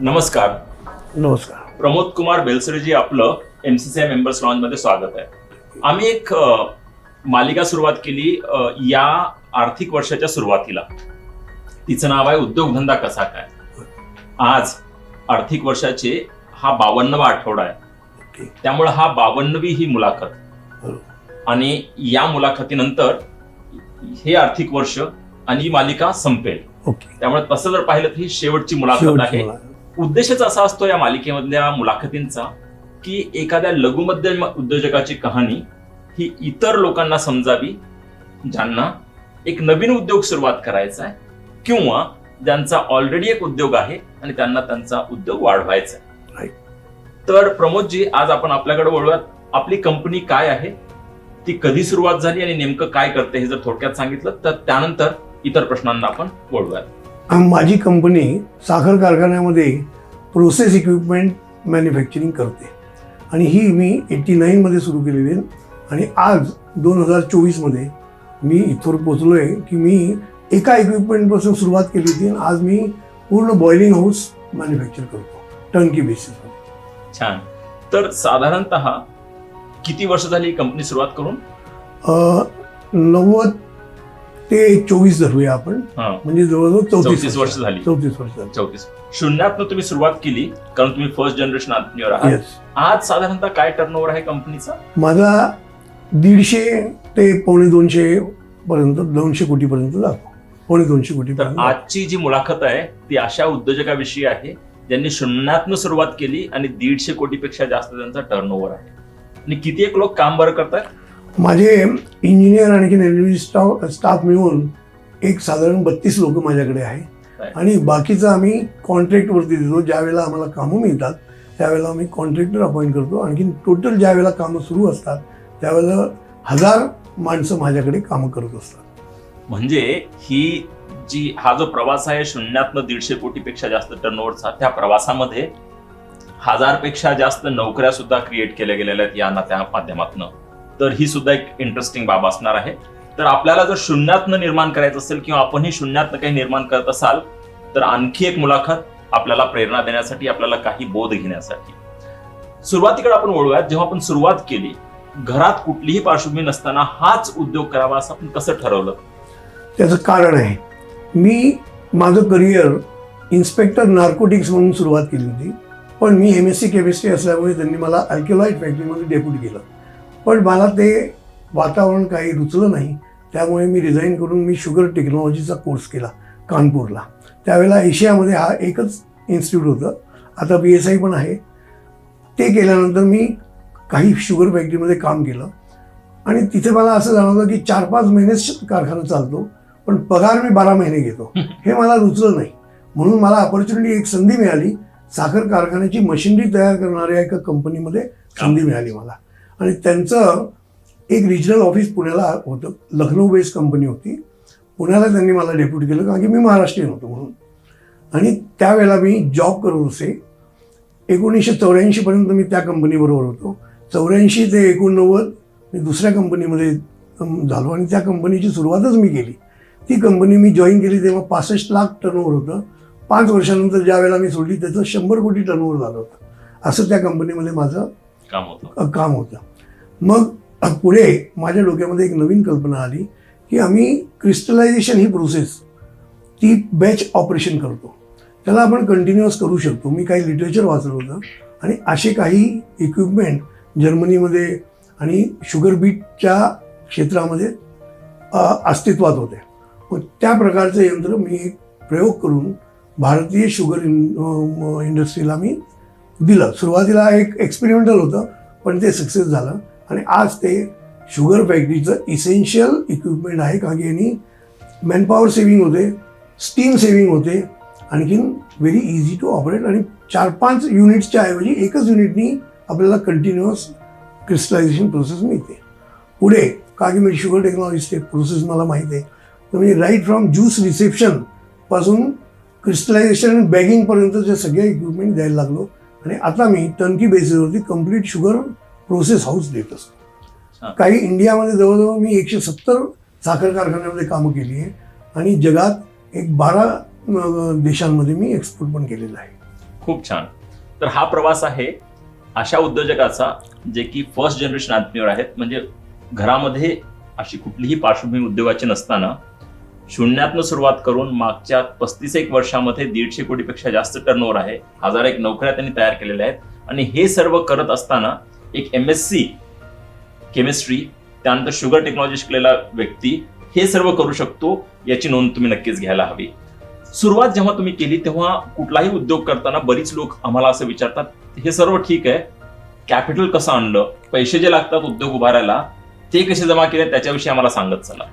नमस्कार. नमस्कार. प्रमोद कुमार बेलसरेजी आपलं एमसीसीआय मेंबर्स लॉन्च मध्ये स्वागत आहे. आम्ही एक मालिका सुरुवात केली या आर्थिक वर्षाच्या सुरुवातीला. तिचं नाव आहे उद्योगधंदा कसा काय? आज आर्थिक वर्षाचे हा बावन्नवा आठवडा आहे. त्यामुळे हा बावन्नवी ही मुलाखत. बरोबर आणि या मुलाखतीनंतर हे आर्थिक वर्ष आणि ही मालिका संपेल. त्यामुळे तसं जर पाहिलं तर ही शेवटची मुलाखत आहे. उद्देशच असा असतो या मालिकेमधल्या मुलाखतींचा की एखाद्या लघुमध्यम उद्योजकाची कहाणी ही इतर लोकांना समजावी ज्यांना एक नवीन उद्योग सुरुवात करायचा आहे किंवा ज्यांचा ऑलरेडी एक उद्योग आहे आणि त्यांना त्यांचा उद्योग वाढवायचा आहे. तर प्रमोदजी आज आपण आपल्याकडे वळूयात आपली कंपनी काय आहे ती कधी सुरुवात झाली आणि नेमकं काय करते हे जर थोडक्यात सांगितलं तर त्यानंतर इतर प्रश्नांना आपण वळूयात माझी कंपनी साखर कारखान्यामध्ये प्रोसेस इक्विपमेंट मॅन्युफॅक्चरिंग करते. आणि ही मी एट्टी नाईनमध्ये सुरू केलेली आहे. आणि आज दोन हजार चोवीसमध्ये मी इथवर पोचलो आहे की मी एका इक्विपमेंटपासून सुरुवात केली होती आणि आज मी पूर्ण बॉइलिंग हाऊस मॅन्युफॅक्चर करतो टर्नकी बेसिसवर छान. तर साधारणत किती वर्ष झाली कंपनी सुरुवात करून? नव्वद ते चोवीस धरूया आपण. हा, म्हणजे जवळजवळ चौतीस चौतीस वर्ष झाली. चौतीस वर्ष झाली. चौतीस. शून्यातनं तुम्ही सुरुवात केली कारण तुम्ही फर्स्ट जनरेशन आत्मीय आहात. येस आज साधारणतः काय टर्नओव्हर आहे कंपनीचा माझा दीडशे ते पावणे दोनशे पर्यंत दोनशे कोटीपर्यंत जातो. पावणे दोनशे तर कोटीपर्यंत आजची जी मुलाखत आहे ती अशा उद्योजकाविषयी आहे ज्यांनी शून्यातनं सुरुवात केली आणि दीडशे कोटीपेक्षा जास्त त्यांचा टर्नओव्हर आहे. आणि किती एक लोक काम बरं करतात माझे इंजिनियर आणखी स्टाफ स्टाफ मिळून एक साधारण बत्तीस लोक माझ्याकडे आहे. आणि बाकीचं आम्ही कॉन्ट्रॅक्टवरती देतो. ज्या वेळेला आम्हाला कामं मिळतात त्यावेळेला आम्ही कॉन्ट्रॅक्टर अपॉइंट करतो. आणखी टोटल ज्या वेळेला कामं सुरू असतात त्यावेळेला हजार माणसं माझ्याकडे कामं करत असतात. म्हणजे ही जी हा जो प्रवास आहे शून्यातनं दीडशे कोटीपेक्षा जास्त टर्नओव्हरचा त्या प्रवासामध्ये हजारपेक्षा जास्त नोकऱ्या सुद्धा क्रिएट केल्या गेलेल्या आहेत या नात्या माध्यमातून. तर ही सुद्धा एक इंटरेस्टिंग बाब असणार आहे. तर आपल्याला जर शून्यातनं निर्माण करायचं असेल किंवा आपणही शून्यातनं काही निर्माण करत असाल तर आणखी एक मुलाखत आपल्याला प्रेरणा देण्यासाठी आपल्याला काही बोध घेण्यासाठी. सुरुवातीकडे आपण वळूयात जेव्हा आपण सुरुवात केली घरात कुठलीही पार्श्वभूमी नसताना हाच उद्योग करावा असं आपण कसं ठरवलं? त्याचं कारण आहे मी माझं करिअर इन्स्पेक्टर नार्कोटिक्स म्हणून सुरुवात केली होती पण मी एम एस सी केमिस्ट्री असल्यामुळे त्यांनी मला अल्केलॉइड फॅक्टरीमध्ये डेप्युट केलं. पण मला ते वातावरण काही रुचलं नाही. त्यामुळे मी रिझाईन करून मी शुगर टेक्नॉलॉजीचा कोर्स केला कानपूरला. त्यावेळेला एशियामध्ये हा एकच इन्स्टिट्यूट होतं. आता बी एस आय पण आहे. ते केल्यानंतर मी काही शुगर फॅक्टरीमध्ये काम केलं. आणि तिथे मला असं जाणवलं की चार पाच महिनेच कारखाना चालतो पण पगार मी बारा महिने घेतो. हे मला रुचलं नाही. म्हणून मला ऑपॉर्च्युनिटी एक संधी मिळाली. साखर कारखान्याची मशिनरी तयार करणाऱ्या एका कंपनीमध्ये संधी मिळाली मला. आणि त्यांचं एक रिजनल ऑफिस पुण्याला होतं. लखनौ बेस्ड कंपनी होती. पुण्याला त्यांनी मला डेप्युट केलं कारण की मी महाराष्ट्रीयन होतो म्हणून. आणि त्यावेळेला मी जॉब करत असे एकोणीसशे चौऱ्याऐंशीपर्यंत मी त्या कंपनीबरोबर होतो. चौऱ्याऐंशी ते एकोणनव्वद मी दुसऱ्या कंपनीमध्ये झालो आणि त्या कंपनीची सुरुवातच मी केली. ती कंपनी मी जॉईन केली तेव्हा पासष्ट लाख टर्नओव्हर होतं. पाच वर्षानंतर ज्या वेळेला मी सोडली त्याचं शंभर कोटी टर्नओव्हर झालं होतं. असं त्या कंपनीमध्ये माझं काम होतं. काम होतं. मग पुढे माझ्या डोक्यामध्ये एक नवीन कल्पना आली की आम्ही क्रिस्टलायझेशन ही प्रोसेस ती बॅच ऑपरेशन करतो. त्याला आपण कंटिन्युअस करू शकतो. मी काही लिटरेचर वाचलं होतं आणि असे काही इक्विपमेंट जर्मनीमध्ये आणि शुगर बीटच्या क्षेत्रामध्ये अस्तित्वात होते. मग त्या प्रकारचं यंत्र मी एक प्रयोग करून भारतीय शुगर इंडस्ट्रीला मी दिलं. सुरुवातीला एक एक्सपेरिमेंटल होतं पण ते सक्सेस झालं. आणि आज ते शुगर फॅक्टरीचं इसेन्शियल इक्विपमेंट आहे. कारण की यांनी मॅनपॉवर सेव्हिंग होते स्टीम सेव्हिंग होते आणखीन व्हेरी इझी टू ऑपरेट आणि चार पाच युनिट्सच्या ऐवजी एकच युनिटनी आपल्याला कंटिन्युअस क्रिस्टलायझेशन प्रोसेस मिळते. पुढे का की मी शुगर टेक्नॉलॉजीचे प्रोसेस मला माहीत आहे. तर मी राईट फ्रॉम ज्यूस रिसेप्शनपासून क्रिस्टलायझेशन आणि बॅगिंगपर्यंतचे सगळे इक्विपमेंट द्यायला लागलो. आणि आता मी टर्की बेसिसवरती कंप्लीट शुगर प्रोसेस हाऊस देत असतो. काही इंडियामध्ये जवळजवळ मी एकशे सत्तर साखर कारखान्यामध्ये कामं केली आहे आणि जगात एक बारा देशांमध्ये मी एक्सपोर्ट पण केलेलं आहे. खूप छान. तर हा प्रवास आहे अशा उद्योजकाचा जे की फर्स्ट जनरेशन आंतरियर आहेत. म्हणजे घरामध्ये अशी कुठलीही पार्श्वभूमी उद्योगाची नसताना शून्यातनं सुरुवात करून मागच्या पस्तीस एक वर्षामध्ये दीडशे कोटीपेक्षा जास्त टर्नओव्हर आहे. हजार एक नोकऱ्या त्यांनी तयार केलेल्या आहेत. आणि हे सर्व करत असताना एक एम एस सी केमिस्ट्री त्यानंतर शुगर टेक्नॉलॉजी शिकलेला व्यक्ती हे सर्व करू शकतो याची नोंद तुम्ही नक्कीच घ्यायला हवी. सुरुवात जेव्हा तुम्ही केली तेव्हा कुठलाही उद्योग करताना बरीच लोक आम्हाला असं विचारतात हे सर्व ठीक आहे कॅपिटल कसं आणलं? पैसे जे लागतात उद्योग उभारायला ते कसे जमा केले? त्याच्याविषयी आम्हाला सांगत चला.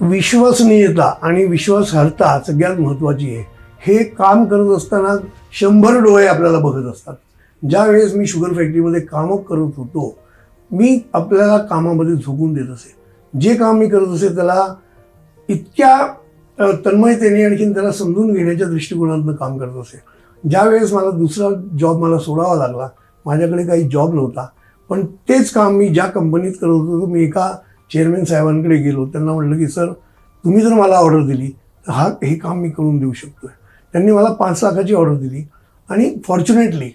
विश्वसनीयता आणि विश्वासार्हता सगळ्यात महत्वाची आहे. हे काम करत असताना शंभर डोळे आपल्याला बघत असतात. ज्या वेळेस मी शुगर फॅक्टरीमध्ये कामं करत होतो मी आपल्याला कामामध्ये झोकून देत असे. जे काम मी करत असे त्याला इतक्या तन्मयतेने आणखीन त्याला समजून घेण्याच्या दृष्टिकोनातून काम करत असे. ज्या वेळेस मला दुसरा जॉब मला सोडावा लागला माझ्याकडे काही जॉब नव्हता पण तेच काम मी ज्या कंपनीत करत होतो मी एका चेअरमॅन साहेबांकडे गेलो. त्यांना म्हटलं की सर तुम्ही जर मला ऑर्डर दिली तर हा हे काम मी करून देऊ शकतो त्यांनी मला पाच लाखाची ऑर्डर दिली आणि फॉर्च्युनेटली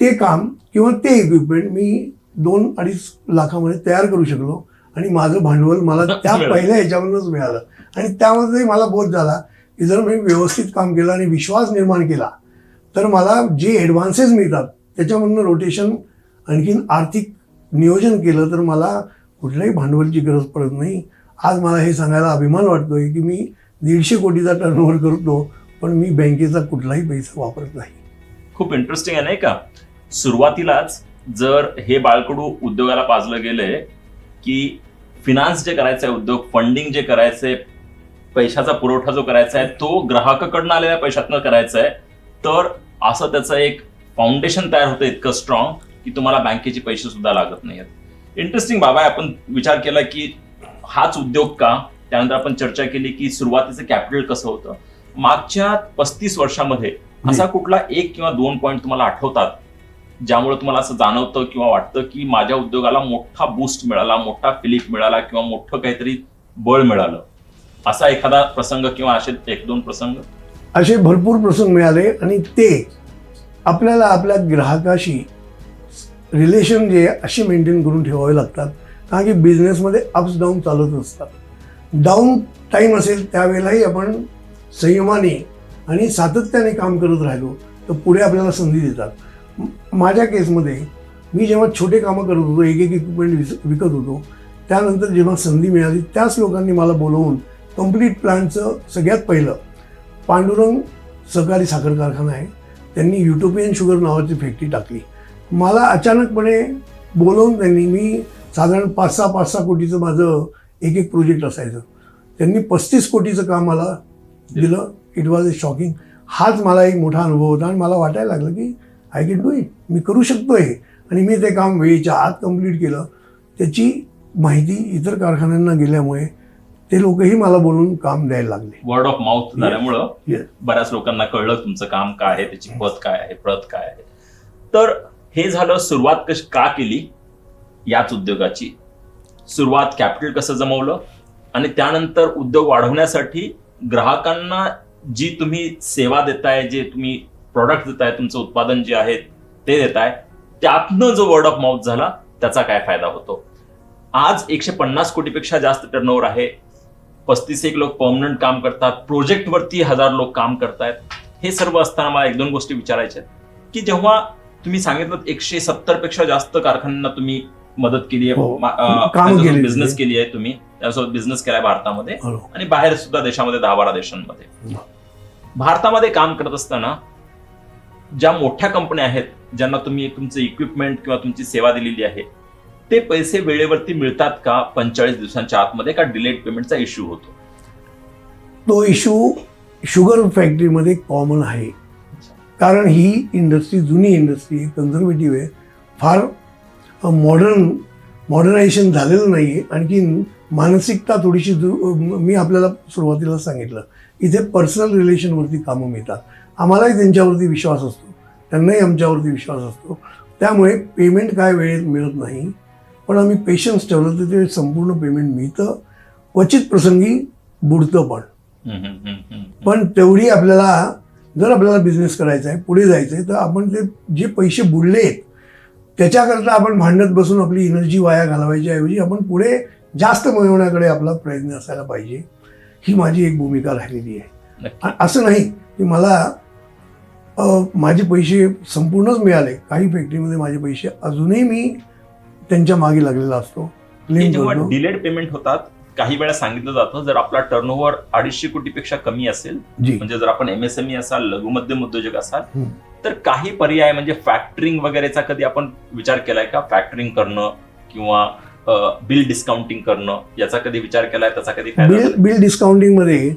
ते काम किंवा ते इक्विपमेंट मी दोन अडीच लाखामध्ये तयार करू शकलो आणि माझं भांडवल मला त्या. पहिल्या ह्याच्यामधूनच मिळालं. आणि त्यामध्ये मला बोध झाला की जर मी व्यवस्थित काम केलं आणि विश्वास निर्माण केला तर मला जे ॲडव्हान्सेस मिळतात त्याच्यामधनं रोटेशन आणखीन आर्थिक नियोजन केलं तर मला कुठल्याही भांडवलची गरज पडत नाही. आज मला हे सांगायला अभिमान वाटतोय की मी दीडशे कोटीचा टर्नओव्हर करतो पण मी बँकेचा कुठलाही पैसा वापरत नाही. खूप इंटरेस्टिंग आहे नाही का? सुरुवातीलाच जर हे बाळकडू उद्योगाला पाजलं गेलंय की फिनान्स जे करायचं आहे उद्योग फंडिंग जे करायचंय पैशाचा पुरवठा जो करायचा आहे तो ग्राहकाकडनं आलेल्या पैशातनं करायचा आहे तर असं त्याचं एक फाउंडेशन तयार होतं इतकं स्ट्रॉंग की तुम्हाला बँकेचे पैसे सुद्धा लागत नाहीत इंटरेस्टिंग बाबा आपण विचार केला की हाच उद्योग का? त्यानंतर आपण चर्चा केली की सुरुवातीचं कॅपिटल कसं होतं? मागच्या पस्तीस वर्षामध्ये असा कुठला एक किंवा दोन पॉईंट तुम्हाला आठवतात? ज्यामुळे तुम्हाला असं जाणवतं किंवा वाटतं की माझ्या उद्योगाला मोठा बूस्ट मिळाला मोठा फिलिप मिळाला किंवा मोठं काहीतरी बळ मिळालं. असा एखादा प्रसंग किंवा असे एक दोन प्रसंग? असे भरपूर प्रसंग मिळाले आणि ते आपल्याला आपल्या ग्राहकाशी रिलेशन जे असे मेंटेन करून ठेवावे लागतात. कारण की बिझनेसमध्ये अप्स डाऊन चालत असतात. डाऊन टाईम असेल त्यावेळेलाही आपण संयमाने आणि सातत्याने काम करत राहिलो तर पुढे आपल्याला संधी देतात. माझ्या केसमध्ये मी जेव्हा छोटे कामं करत होतो एक एक इक्विपमेंट विकत होतो त्यानंतर जेव्हा संधी मिळाली त्याच लोकांनी मला बोलवून कंप्लीट प्लॅनचं सगळ्यात पहिलं पांडुरंग सहकारी साखर कारखाना आहे त्यांनी युटोपियन शुगर नावाची फॅक्टरी टाकली. मला अचानकपणे बोलवून त्यांनी मी साधारण पाच सहा पाच सहा कोटीचं माझं एक एक प्रोजेक्ट असायचं. त्यांनी पस्तीस कोटीचं काम मला दिलं. इट वॉज अ शॉकिंग हाच मला एक मोठा अनुभव होता आणि मला वाटायला लागलं की आय कॅन डू इट मी करू शकतो हे. आणि मी ते काम वेळेच्या आत कंप्लीट केलं. त्याची माहिती इतर कारखान्यांना गेल्यामुळे ते लोकही मला बोलून काम द्यायला लागले. वर्ड ऑफ माउथ झाल्यामुळं Yes. बऱ्याच लोकांना कळलं तुमचं काम काय आहे त्याची पत काय आहे प्रत काय आहे. तर हे झालं सुरुवात कशी का केली? याच उद्योगाची. सुरुवात कॅपिटल कसं जमवलं? आणि त्यानंतर उद्योग वाढवण्यासाठी ग्राहकांना जी तुम्ही सेवा देताय जे तुम्ही प्रॉडक्ट देताय तुमचं उत्पादन जे आहे ते देताय त्यातनं जो वर्ड ऑफ माउथ झाला त्याचा काय फायदा होतो? आज एकशे पन्नास कोटीपेक्षा जास्त टर्नओव्हर आहे. पस्तीस एक लोक परमनंट काम करतात. प्रोजेक्ट वरती हजार लोक काम करतायत. हे सर्व असताना मला एक दोन गोष्टी विचारायच्या आहेत. की जेव्हा तुम्ही सांगितलं एकशे सत्तरपेक्षा जास्त कारखान्यांना तुम्ही मदत केली हो. कामं केली बिझनेस. केली आहे तुम्ही. त्यासोबत बिझनेस केलाय भारतामध्ये. आणि बाहेर सुद्धा देशामध्ये दहा बारा देशांमध्ये. हो. भारतामध्ये काम करत असताना ज्या मोठ्या कंपन्या आहेत ज्यांना तुम्ही तुमचं इक्विपमेंट किंवा तुमची सेवा दिलेली आहे ते पैसे वेळेवरती मिळतात का? पंचेचाळीस दिवसांच्या आतमध्ये का डिलेट पेमेंटचा इश्यू होतो? तो इशू शुगर फॅक्टरीमध्ये कॉमन आहे. कारण ही इंडस्ट्री जुनी इंडस्ट्री कन्झर्वेटिव्ह आहे. फार मॉडर्न मॉडर्नायझेशन झालेलं नाही आहे आणखी मानसिकता थोडीशी दु मी आपल्याला सुरुवातीला सांगितलं. इथे पर्सनल रिलेशनवरती कामं मिळतात. आम्हालाही त्यांच्यावरती विश्वास असतो. त्यांनाही आमच्यावरती विश्वास असतो. त्यामुळे पेमेंट काय वेळेत मिळत नाही. पण आम्ही पेशन्स ठेवलं तर ते संपूर्ण पेमेंट मिळतं. क्वचित प्रसंगी बुडतं पण. पण तेवढी आपल्याला जर आपल्याला बिझनेस करायचा आहे पुढे जायचं आहे तर आपण ते जे पैसे बुडलेत त्याच्याकरता आपण भांडत बसून आपली एनर्जी वाया घालवायच्या ऐवजी आपण पुढे जास्त मिळवण्याकडे आपला प्रयत्न असायला पाहिजे. ही माझी एक भूमिका राहिलेली आहे. असं नाही की मला माझे पैसे संपूर्णच मिळाले. काही फॅक्टरीमध्ये माझे पैसे अजूनही मी त्यांच्या मागे लागलेला असतो. जेव्हा डिलेड पेमेंट होतात काही वेळा सांगितलं जातं जर आपला टर्नओव्हर अडीचशे कोटीपेक्षा कमी असेल म्हणजे जर आपण एमएसएमई असाल लघु मध्यम उद्योजक असाल. तर काही पर्याय म्हणजे फॅक्टरिंग वगैरेचा कधी आपण विचार केलाय का? फॅक्टरिंग करणं किंवा बिल डिस्काउंटिंग करणं याचा कधी विचार केलाय? त्याचा कधी बिल झालाय? बिल डिस्काउंटिंगमध्ये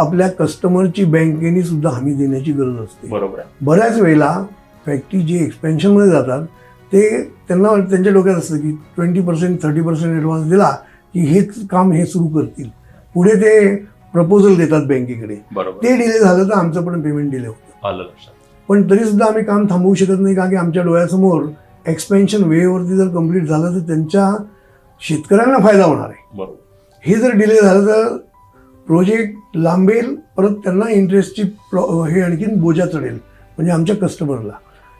आपल्या कस्टमरची बँकेने सुद्धा हमी देण्याची गरज असते. बरोबर आहे. बऱ्याच वेळेला फॅक्टरी जे एक्सपेन्शनमध्ये जातात ते त्यांना त्यांच्या डोक्यात असतं की twenty percent thirty percent advance दिला की हेच काम हे सुरू करतील. पुढे ते प्रपोजल देतात बँकेकडे. बरोबर. ते डिले झालं तर आमचं पण पेमेंट डिले होतं. आलं लक्षात. पण तरी सुद्धा आम्ही काम थांबवू शकत नाही कारण की आमच्या डोळ्यासमोर एक्सपेन्शन वेळेवरती जर कंप्लीट झालं तर त्यांच्या शेतकऱ्यांना फायदा होणार आहे. बरोबर. हे जर डिले झालं तर प्रोजेक्ट लांबेल परत त्यांना इंटरेस्टची प्रॉ हे आणखीन बोजा चढेल म्हणजे आमच्या कस्टमरला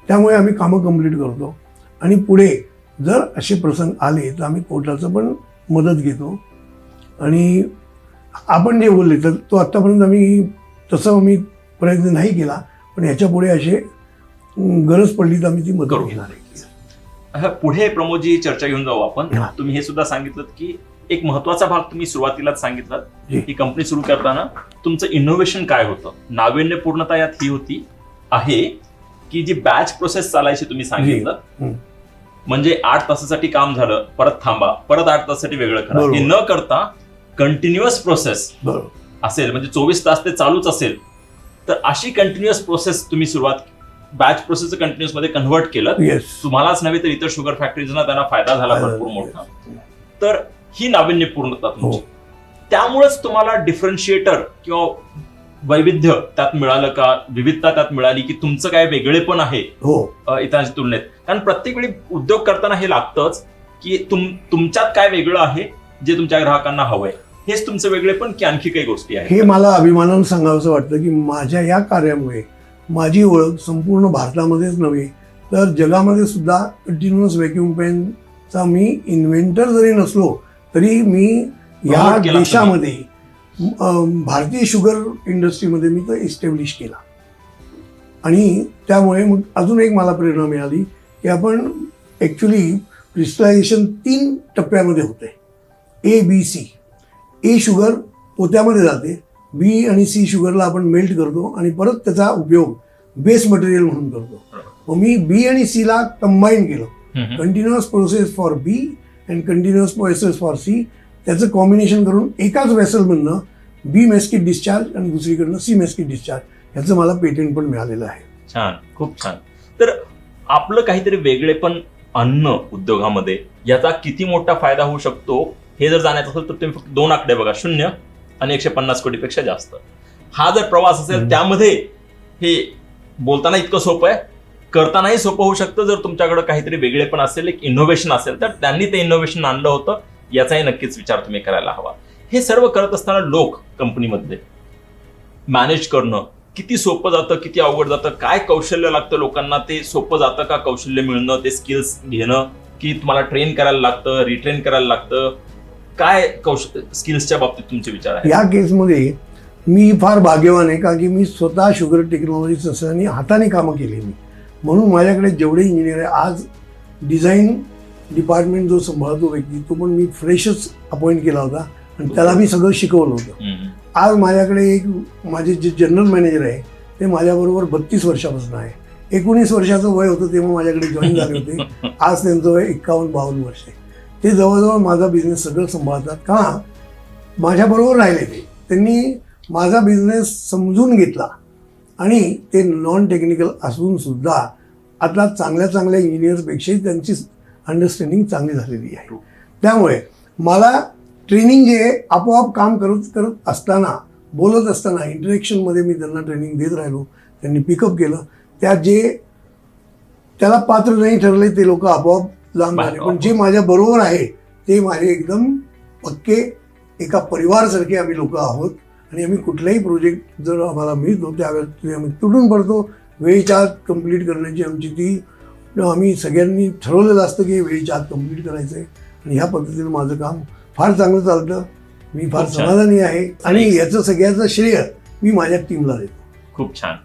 त्यामुळे आम्ही कामं कंप्लीट करतो. आणि पुढे जर असे प्रसंग आले तर आम्ही कोर्टाचं पण मदत घेतो. आणि आपण जे बोलले तर तो आत्तापर्यंत आम्ही तसं आम्ही प्रयत्न नाही केला पण याच्यापुढे असे गरज पडली तर आम्ही ती मदत. घेणार आहे. पुढे प्रमोदजी चर्चा घेऊन जाऊ आपण. तुम्ही हे सुद्धा सांगितलं की एक महत्त्वाचा भाग तुम्ही सुरुवातीलाच सांगितलं. ही. कंपनी सुरू करताना तुमचं इनोव्हेशन काय होतं? नाविन्यपूर्णता यात ही होती आहे की जी बॅच प्रोसेस चालायची तुम्ही सांगितलं. म्हणजे आठ तासासाठी काम झालं परत थांबा परत आठ तासासाठी वेगळं करा. हे न करता कंटिन्युअस प्रोसेस असेल म्हणजे चोवीस तास ते चालूच असेल तर अशी कंटिन्युअस प्रोसेस तुम्ही सुरुवात बॅच प्रोसेस कंटिन्युअसमध्ये कन्व्हर्ट केलं. तुम्हालाच नव्हे तर इतर शुगर फॅक्टरीजना त्यांना फायदा झाला भरपूर मोठा. तर ही नाविन्यपूर्णता तुमची हो. त्यामुळेच तुम्हाला डिफरन्शिएटर किंवा वैविध्य त्यात मिळालं का? विविधता त्यात मिळाली की तुमचं काय वेगळे पण आहे हो. इतरांच्या तुलनेत. कारण प्रत्येक वेळी उद्योग करताना हे लागतंच की तुम तुमच्यात काय वेगळं आहे जे तुमच्या ग्राहकांना हवंय. हेच तुमचं वेगळे पण की आणखी काही गोष्टी आहेत. हे मला अभिमानानं सांगावंसं वाटतं की माझ्या या कार्यामुळे माझी ओळख संपूर्ण भारतामध्येच नव्हे तर जगामध्ये सुद्धा कंटिन्युअस व्हॅक्युम पेनचा मी इन्व्हेंटर जरी नसलो तरी मी या देशामध्ये भारतीय शुगर इंडस्ट्रीमध्ये मी तो इस्टॅब्लिश केला. आणि त्यामुळे मग अजून एक मला प्रेरणा मिळाली की आपण ॲक्च्युली क्रिस्टलायझेशन तीन टप्प्यामध्ये होते. A B C A sugar पोत्यामध्ये जाते. बी आणि सी शुगरला आपण मेल्ट करतो आणि परत त्याचा उपयोग बेस मटेरियल म्हणून करतो. मग मी बी आणि सीला कंबाईन केलं. Continuous process for B and continuous process for C त्याचं कॉम्बिनेशन करून एकाच वेसलमधनं बी मेस्किट डिस्चार्ज आणि दुसरीकडनं सी मेस्किट डिस्चार्ज याचं मला पेटंट पण मिळालेलं आहे. छान खूप छान. तर आपलं काहीतरी वेगळे पण अन्न उद्योगामध्ये याचा किती मोठा फायदा होऊ शकतो हे जर जाण्याचं असेल तर तुम्ही फक्त दोन आकडे बघा शून्य आणि एकशे पन्नास कोटीपेक्षा जास्त. हा जर प्रवास असेल. त्यामध्ये हे बोलताना इतकं सोपं आहे करतानाही सोपं होऊ शकतं. जर तुमच्याकडे काहीतरी वेगळे पण असेल एक इनोव्हेशन असेल तर त्यांनी ते इनोव्हेशन आणलं होतं. याचाही नक्कीच विचार तुम्ही करायला हवा. हे सर्व करत असताना लोक कंपनीमधले मॅनेज करणं किती सोपं जातं किती अवघड जातं काय कौशल्य लागतं लोकांना ते सोपं जातं का कौशल्य मिळणं ते स्किल्स घेणं की तुम्हाला ट्रेन करायला लागतं रिट्रेन करायला लागतं? काय कौश स्किल्सच्या बाबतीत तुमचे विचार आहे या केसमध्ये मी फार भाग्यवान आहे का की मी स्वतः शुगर टेक्नॉलॉजी संस्थांनी हाताने कामं केली मी. म्हणून माझ्याकडे जेवढे इंजिनियर आहे आज डिझाईन डिपार्टमेंट जो सांभाळतो व्यक्ती तो पण मी फ्रेशच अपॉइंट केला होता आणि त्याला मी सगळं शिकवलं होतं. आज माझ्याकडे एक माझे जे जनरल मॅनेजर आहे ते माझ्याबरोबर बत्तीस वर्षापासून आहे. एकोणीस वर्षाचं वय होतं तेव्हा माझ्याकडे जॉईन झाले होते. आज त्यांचं वय एक्कावन्न बावन्न वर्ष आहे. ते जवळजवळ माझा बिझनेस सगळं सांभाळतात. का? माझ्याबरोबर राहिले ते. त्यांनी माझा बिझनेस समजून घेतला. आणि ते नॉन टेक्निकल असून सुद्धा आता चांगल्या चांगल्या इंजिनियर्सपेक्षाही त्यांची अंडरस्टँडिंग चांगली झालेली आहे. त्यामुळे मला ट्रेनिंग जे आपोआप काम करत करत असताना बोलत असताना इंटरेक्शनमध्ये मी त्यांना ट्रेनिंग देत राहिलो त्यांनी पिकअप केलं. त्यात जे त्याला पात्र नाही ठरले ते लोक आपोआप लांब झाले. पण जे माझ्या बरोबर आहे ते माझे एकदम पक्के एका परिवारासारखे आम्ही लोक आहोत. आणि आम्ही कुठलाही प्रोजेक्ट जर आम्हाला मिळतो त्यावेळेस आम्ही तुटून पडतो. वेळेच्या आत कंप्लीट करण्याची आमची ती आम्ही सगळ्यांनी ठरवलेलं असतं की वेळेच्या आत कंप्लीट करायचं आहे आणि ह्या पद्धतीनं माझं काम फार चांगलं चालतं. मी फार. समाधानी आहे. आणि याचं सगळ्याचं श्रेय मी माझ्या टीमला देतो. खूप छान.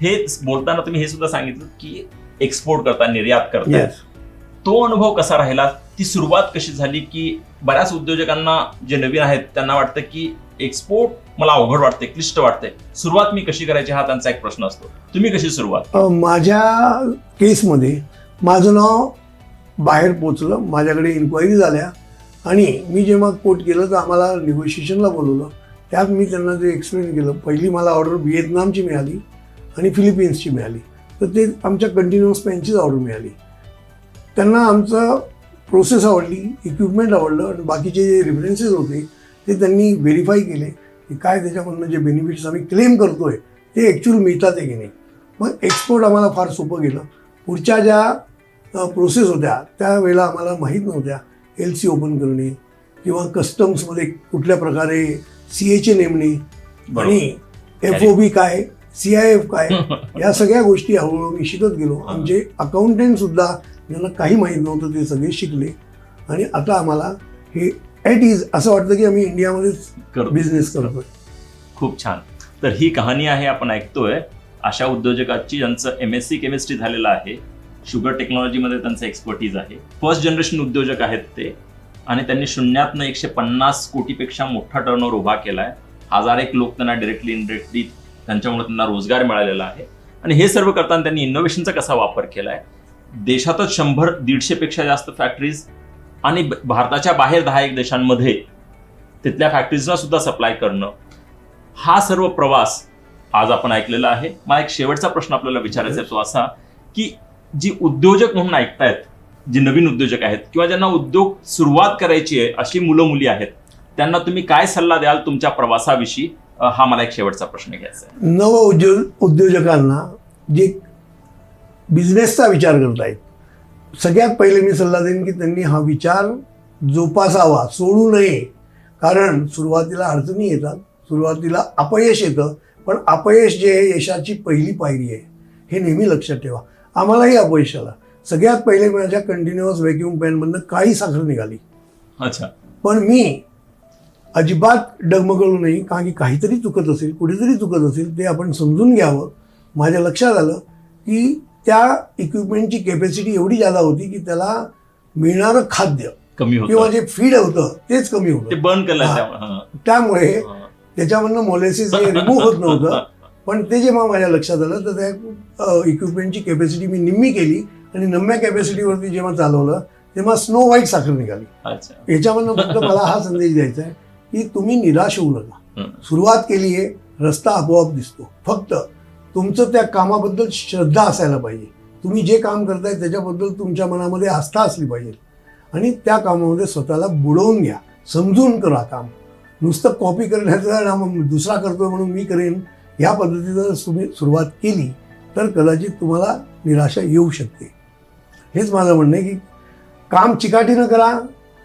हे बोलताना तुम्ही हे सुद्धा सांगितलं की एक्सपोर्ट करता निर्यात करता. तो अनुभव कसा राहिला? ती सुरुवात कशी झाली की बऱ्याच उद्योजकांना जे नवीन आहेत त्यांना वाटतं की एक्सपोर्ट मला अवघड वाटते क्लिष्ट वाटते सुरुवात मी कशी करायची हा त्यांचा एक प्रश्न असतो. तुम्ही कशी सुरुवात? माझ्या केसमध्ये माझं नाव बाहेर पोचलं माझ्याकडे इन्क्वायरी झाल्या आणि मी जेव्हा कोर्ट केलं तर आम्हाला निगोशिएशनला बोलवलं. त्यात मी त्यांना जे एक्सप्लेन केलं पहिली मला ऑर्डर व्हिएतनामची मिळाली आणि फिलिपिन्सची मिळाली. तर ते आमच्या कंटिन्युअस पेनचीच ऑर्डर मिळाली. त्यांना आमचं प्रोसेस आवडली इक्विपमेंट आवडलं आणि बाकीचे जे रेफरन्सेस होते ते त्यांनी व्हेरीफाय केले की काय त्याच्यामधनं जे बेनिफिट्स आम्ही क्लेम करतोय ते ॲक्च्युअल मिळतात आहे की नाही. मग एक्सपोर्ट आम्हाला फार सोपं गेलं. पुढच्या ज्या प्रोसेस होत्या त्यावेळेला आम्हाला माहीत नव्हत्या एल सी ओपन करणे किंवा कस्टम्समध्ये कुठल्या प्रकारे सी एचे नेमणे आणि एफ ओ बी काय सी आय एफ काय या सगळ्या गोष्टी हळूहळू मी शिकत गेलो. आमचे अकाउंटंट सुद्धा ज्यांना काही माहीत नव्हतं ते सगळे शिकले. आणि आता आम्हाला हे ॲट इज असं वाटतं की आम्ही इंडियामध्येच बिझनेस करतोय. खूप छान. तर ही कहाणी आहे आपण ऐकतोय. अशा उद्योजकाची ज्यांचं एम एस सी केमिस्ट्री झालेलं आहे शुगर टेक्नॉलॉजीमध्ये त्यांचं एक्सपर्टीज आहे. फर्स्ट जनरेशन उद्योजक आहेत ते. आणि त्यांनी शून्यातनं एकशे पन्नास कोटीपेक्षा मोठा टर्नओव्हर उभा केलाय. हजार एक लोक त्यांना डिरेक्टली इनडिरेक्टली त्यांच्यामुळे त्यांना रोजगार मिळालेला आहे. आणि हे सर्व करताना त्यांनी इनोव्हेशनचा कसा वापर केलाय? देशातच शंभर दीडशेपेक्षा जास्त फॅक्टरीज आणि भारताच्या बाहेर दहा एक देशांमध्ये तिथल्या फॅक्टरीजना सुद्धा सप्लाय करणं हा सर्व प्रवास आज आपण ऐकलेला आहे. मला एक शेवटचा प्रश्न आपल्याला विचारायचा आहे तो असा की जी उद्योजक म्हणून ऐकतायत जे नवीन उद्योजक आहेत किंवा ज्यांना उद्योग सुरुवात करायची आहे अशी मुलं मुली आहेत त्यांना तुम्ही काय सल्ला द्याल तुमच्या प्रवासाविषयी? हा मला एक शेवटचा प्रश्न घ्यायचा नव उद्योग उद्योजकांना जे बिझनेसचा विचार करतायत सगळ्यात पहिले मी सल्ला देईन की त्यांनी हा विचार जोपासावा सोडू नये. कारण सुरुवातीला अडचणी येतात सुरुवातीला अपयश येतं पण अपयश जे आहे यशाची पहिली पायरी आहे. हे नेहमी लक्षात ठेवा. आम्हालाही अपयश आला. सगळ्यात पहिले माझ्या कंटिन्युअस व्हॅक्युम पॅनमधनं काही साखर निघाली. अच्छा. पण मी अजिबात डगमगलो नाही कारण की काहीतरी चुकत असेल कुठेतरी चुकत असेल ते आपण समजून घ्यावं. माझ्या लक्षात आलं की त्या इक्विपमेंटची कॅपॅसिटी एवढी जादा होती की त्याला मिळणारं खाद्य कमी किंवा जे फीड होतं तेच कमी ते होतं बर्न केलं. त्यामुळे. त्याच्यामधनं मोलेसिस हे रिमूव्ह होत नव्हतं. पण ते जेव्हा माझ्या लक्षात आलं तर त्या इक्विपमेंटची कॅपॅसिटी मी निम्मी केली आणि नम्या कॅपॅसिटीवरती जेव्हा चालवलं तेव्हा स्नो व्हाईट साखर निघाली. याच्यामधनं फक्त मला हा संदेश द्यायचा आहे की तुम्ही निराश होऊ नका. सुरुवात केली आहे रस्ता आपोआप दिसतो. फक्त तुमचं त्या कामाबद्दल श्रद्धा असायला पाहिजे. तुम्ही जे काम करताय त्याच्याबद्दल तुमच्या मनामध्ये आस्था असली पाहिजे. आणि त्या कामामध्ये स्वतःला बुडवून घ्या. समजून करा काम. नुसतं कॉपी करण्याचं ना दुसरा करतो म्हणून मी करेन या पद्धतीनं जर तुम्ही सुरुवात केली तर कदाचित तुम्हाला निराशा येऊ शकते. हेच माझं म्हणणं आहे की काम चिकाटीनं करा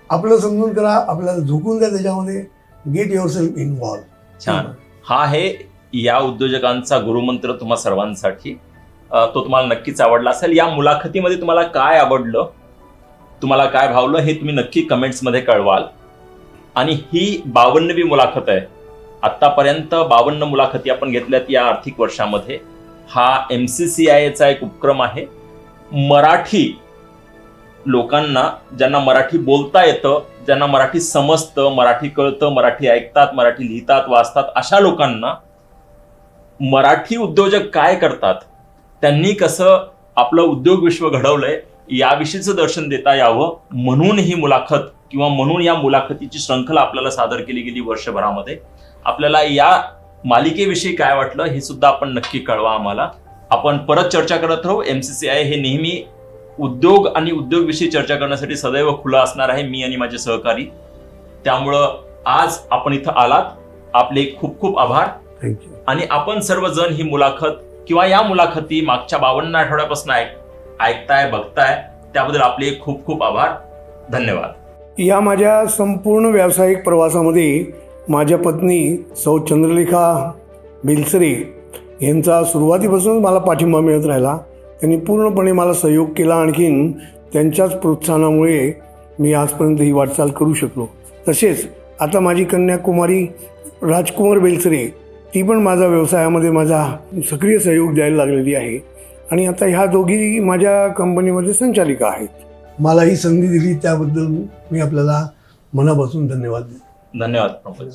आपलं समजून करा आपल्याला झोकून द्या त्याच्यामध्ये. गेट युअर सेल्फ इन्व्हॉल्व छान. हा आहे या उद्योजकांचा गुरुमंत्र तुम्हा सर्वांसाठी तो तुम्हाला नक्कीच आवडला असेल. या मुलाखतीमध्ये तुम्हाला काय आवडलं? तुम्हाला काय भावलं? हे तुम्ही नक्की कमेंट्समध्ये कळवाल. आणि ही बावन्नवी मुलाखत आहे. आतापर्यंत बावन्न मुलाखती आपण घेतल्यात या आर्थिक वर्षामध्ये. हा एम सी सी आयचा एक उपक्रम आहे. मराठी लोकांना ज्यांना मराठी बोलता येतं ज्यांना मराठी समजतं मराठी कळतं मराठी ऐकतात मराठी लिहितात वाचतात अशा लोकांना मराठी उद्योजक काय करतात? त्यांनी कसं आपलं उद्योग विश्व घडवलंय याविषयीचं दर्शन देता यावं म्हणून ही मुलाखत किंवा म्हणून या मुलाखतीची श्रंखला आपल्याला सादर केली गेली वर्षभरामध्ये. आपल्याला या मालिकेविषयी काय वाटलं हे सुद्धा आपण नक्की कळवा आम्हाला. आपण परत चर्चा करत राहू. एम सी सी आय हे नेहमी उद्योग आणि उद्योगविषयी चर्चा करण्यासाठी सदैव खुलं असणार आहे मी आणि माझे सहकारी. त्यामुळं आज आपण इथं आलात. आपले खूप खूप आभार. थँक्यू आणि आपण सर्वजण ही मुलाखत किंवा या मुलाखती मागच्या बावन्न आठवड्यापासून ऐक ऐकताय बघताय त्याबद्दल आपले खूप खूप आभार. धन्यवाद. या माझ्या संपूर्ण व्यावसायिक प्रवासामध्ये माझ्या पत्नी सौ चंद्रलेखा बिलसरे यांचा सुरुवातीपासूनच मला पाठिंबा मिळत राहिला. त्यांनी पूर्णपणे मला सहयोग केला आणखीन त्यांच्याच प्रोत्साहनामुळे मी आजपर्यंत ही वाटचाल करू शकलो. तसेच आता माझी कन्याकुमारी राजकुमार बेलसरे ती पण माझा व्यवसायामध्ये माझा सक्रिय सहयोग द्यायला लागलेली आहे. आणि आता ह्या दोघी माझ्या कंपनीमध्ये संचालिका आहेत. मला ही संधी दिली त्याबद्दल मी आपल्याला मनापासून धन्यवाद देतो. धन्यवाद प्रमोद